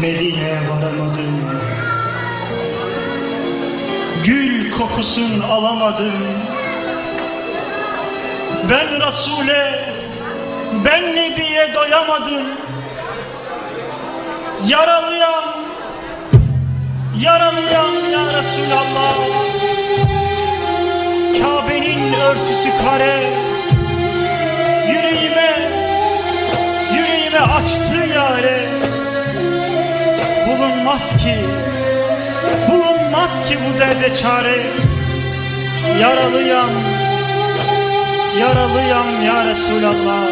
Medine'ye varamadım. Gül kokusun alamadım. Ben Resul'e Ben Nebi'ye doyamadım. Yaralıyam Yaralıyam ya Resulallah. Kabe'nin örtüsü kare Bulunmaz ki. Bulunmaz ki bu derde çare. Yaralıyam Yaralıyam ya Resulallah.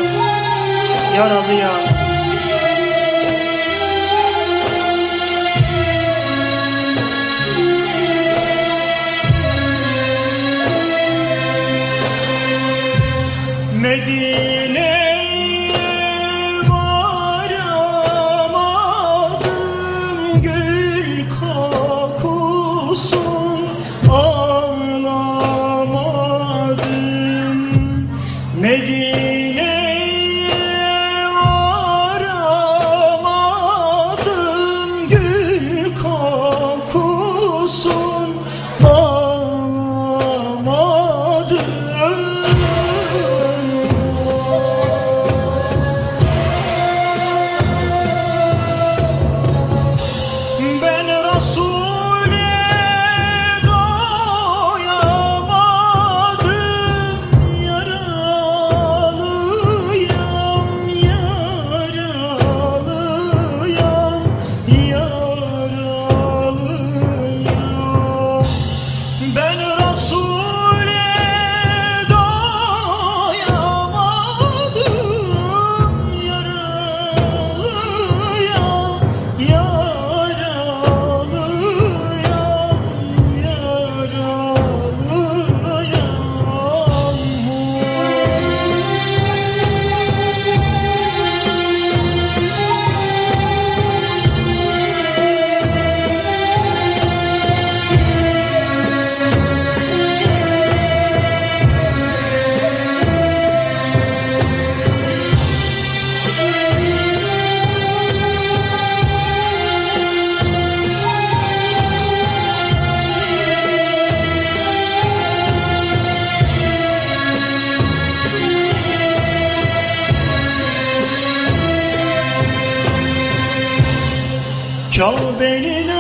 Yaralıyam. Medine'ye Kabe'nin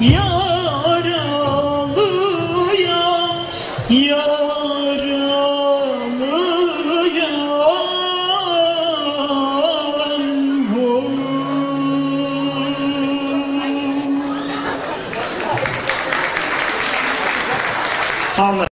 Yaralıyam, yaralıyam, yaralıyam Sağ olun.